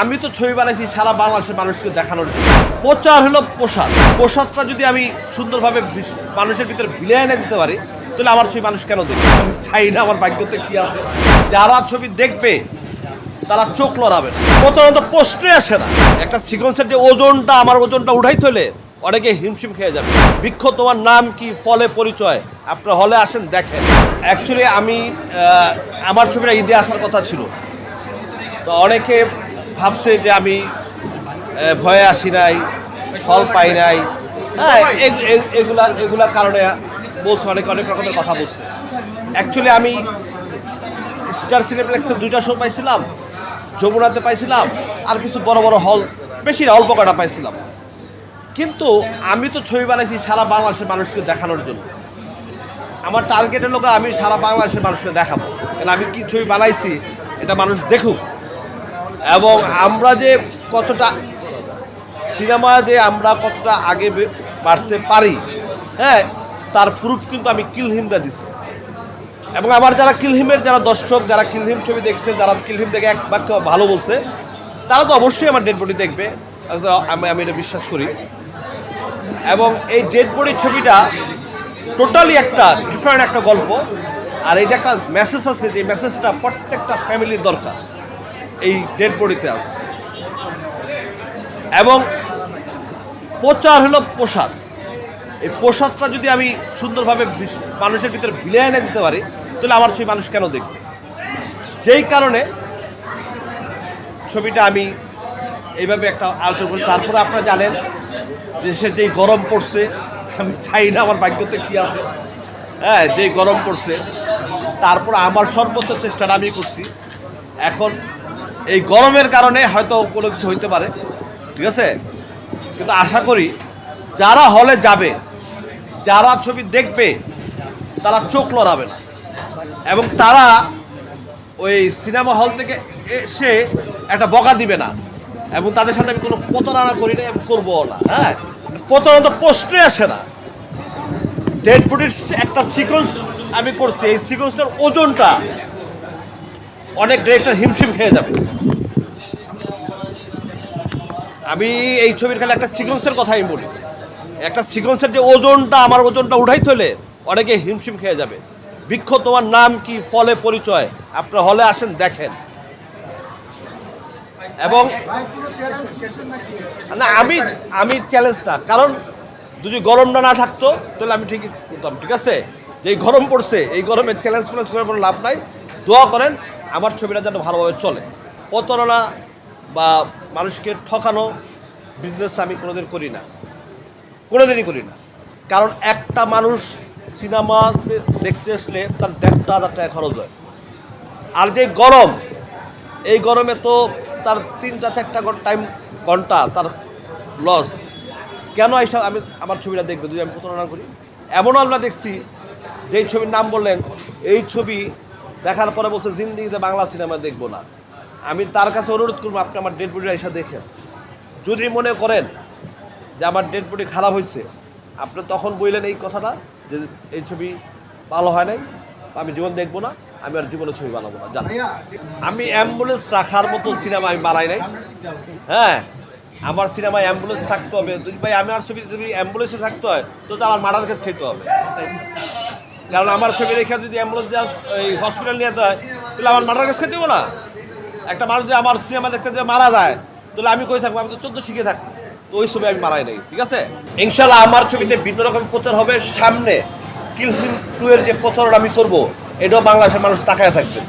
আমি তো ছবি বানাইছি, সারা বাংলাদেশের মানুষকে দেখানোর জন্য। প্রচার হলো প্রসাদ। প্রসাদটা যদি আমি সুন্দরভাবে মানুষের ভিতরে বিলিয়ে এনে দিতে পারি, তাহলে আমার ছবি মানুষ কেন দেখবে? আমি চাই না আমার ভাগ্যতে কি আছে। যারা ছবি দেখবে, তারা চোখ লড়াবে প্রথমত প্রশ্নই আসে না। একটা সিকোয়েন্সের যে ওজনটা, আমার ওজনটা উঠাই তোলে অনেকে হিমশিম খেয়ে যাবে। বৃক্ষ তোমার নাম কি, ফলে পরিচয়? আপনার হলে আসেন, দেখেন। অ্যাকচুয়ালি আমি আমার ছবিটা ঈদে আসার কথা ছিল। তো অনেকে ভাবছে যে আমি ভয়ে আসি নাই, ফল পাই নাই। হ্যাঁ এগুলা এগুলার কারণে বলছে, অনেক অনেক রকমের কথা বলছে। অ্যাকচুয়ালি আমি স্টার সিনেপ্লেক্সে দুইটা শো পাইছিলাম, যমুনাতে পাইছিলাম, আর কিছু বড় বড় হল বেশি অল্প কটা পাইছিলাম। কিন্তু আমি তো ছবি বানাইছি সারা বাংলাদেশের মানুষকে দেখানোর জন্য। আমার টার্গেটের লোক আমি সারা বাংলাদেশের মানুষকে দেখাবো। কারণ আমি কি ছবি বানাইছি, এটা মানুষ দেখুক। এবং আমরা যে কতটা সিনেমা যে আমরা কতটা আগে বাড়তে পারি হ্যাঁ তার প্রুফ কিন্তু আমি কিলহিমটা দিচ্ছি এবং আমার যারা কিলহিমের যারা দর্শক, যারা কিলহিম ছবি দেখছে, যারা কিলহিম দেখে এক বাক্য ভালো বলছে, তারা তো অবশ্যই আমার ডেড বডি দেখবে। আমি আমি এটা বিশ্বাস করি। এবং এই ডেড বডির ছবিটা টোটালি একটা ডিফারেন্ট একটা গল্প। আর এইটা একটা মেসেজ আছে যে মেসেজটা প্রত্যেকটা ফ্যামিলির দরকার। এই ডেড বডিতে আছে। এবং প্রচার হলো প্রসাদ। এই প্রসাদটা যদি আমি সুন্দরভাবে মানুষের ভিতরে বিলিয়ে এনে দিতে পারি, তাহলে আমার ছবি মানুষ কেন দেখবে? যেই কারণে ছবিটা আমি এইভাবে একটা আলোচনা করি। তারপরে আপনারা জানেন যে সে যেই গরম পড়ছে, আমি চাই না আমার ভাগ্যতে কি আছে। হ্যাঁ যেই গরম পড়ছে, তারপর আমার সর্বোচ্চ চেষ্টাটা আমি করছি। এখন এই গরমের কারণে হয়তো কোনো কিছু হইতে পারে, ঠিক আছে? কিন্তু আশা করি যারা হলে যাবে, যারা ছবি দেখবে, তারা চোখ লড়াবে না। এবং তারা ওই সিনেমা হল থেকে এসে একটা বকা দিবে না। এবং তাদের সাথে আমি কোনো প্রতারণা করি না এবং করব না হ্যাঁ? প্রতারণা তো প্রশ্নই আসে না। ডেড বডির একটা সিকোয়েন্স আমি করছি, এই সিকোয়েন্সটার ওজনটা অনেক ডিরেক্টর হিমশিম খেয়ে যাবে। আমি এই ছবির খালি একটা সিকোয়েন্সের কথা আমি বলি। একটা সিকোয়েন্সের যে ওজনটা, আমার ওজনটা উঠাই তোলে, অনেকে হিমশিম খেয়ে যাবে। বৃক্ষ তোমার নাম কি, ফলে পরিচয়? আপনার হলে আসেন, দেখেন। এবং না, আমি আমি চ্যালেঞ্জ না, কারণ যদি গরমটা না থাকতো, তাহলে আমি ঠিকই করতাম, ঠিক আছে? যে গরম পড়ছে, এই গরমে চ্যালেঞ্জ ফ্যালেঞ্জ করে কোনো লাভ নাই। দোয়া করেন আমার ছবিটা যেন ভালোভাবে চলে। প্রতারণা বা মানুষকে ঠকানো বিজনেস আমি কোনোদিন করি না। কোনোদিনই করি না। কারণ একটা মানুষ সিনেমা দেখতে আসলে তার দেড়টা হাজার টাকা খরচ হয়। আর যে গরম, এই গরমে তো তার তিনটা চারটা টাইম ঘণ্টা তার লস কেন এইসব আমি আমার ছবিটা দেখবে যদি আমি প্রতারণা করি? এমনও আমরা দেখছি, যেই ছবির নাম বললেন, এই ছবি দেখার পরে বলছে, জিন্দিগিতে বাংলা সিনেমা দেখব না। আমি তার কাছে অনুরোধ করব, আপনি আমার ডেড বডিটা এসে দেখেন। যদি মনে করেন যে আমার ডেড বডি খারাপ হয়েছে, আপনি তখন বললেন এই কথাটা যে এই ছবি ভালো হয় নাই, আমি জীবন দেখব না, আমি আর জীবনে ছবি বানাবো না। জান, আমি অ্যাম্বুলেন্স রাখার মতো সিনেমা আমি বানাই নাই। হ্যাঁ আমার সিনেমায় অ্যাম্বুলেন্স থাকতে হবে। দুই ভাই আমার ছবি যদি অ্যাম্বুলেন্সে থাকতে হয়, তো আমার মার্ডার কেস খেতে হবে। কারণ আমার ছবি রেখে যদি অ্যাম্বুলেন্স এই হসপিটাল নিয়ে যায় তাহলে আমার মার্ডার কেস খেতে দেবো না। একটা মানুষ যদি আমার সিনেমা দেখতে যে মারা যায়, তাহলে আমি কই থাকব? আমি তো চোদ্দ শিখে থাকব। তো ওই ছবি আমি মারাই নাই, ঠিক আছে? ইনশাল্লাহ আমার ছবিতে বিভিন্ন রকম প্রচার হবে। সামনে কিলসিন টু এর যে প্রচারণ আমি করব, এটাও বাংলাদেশের মানুষ তাকায় থাকবে।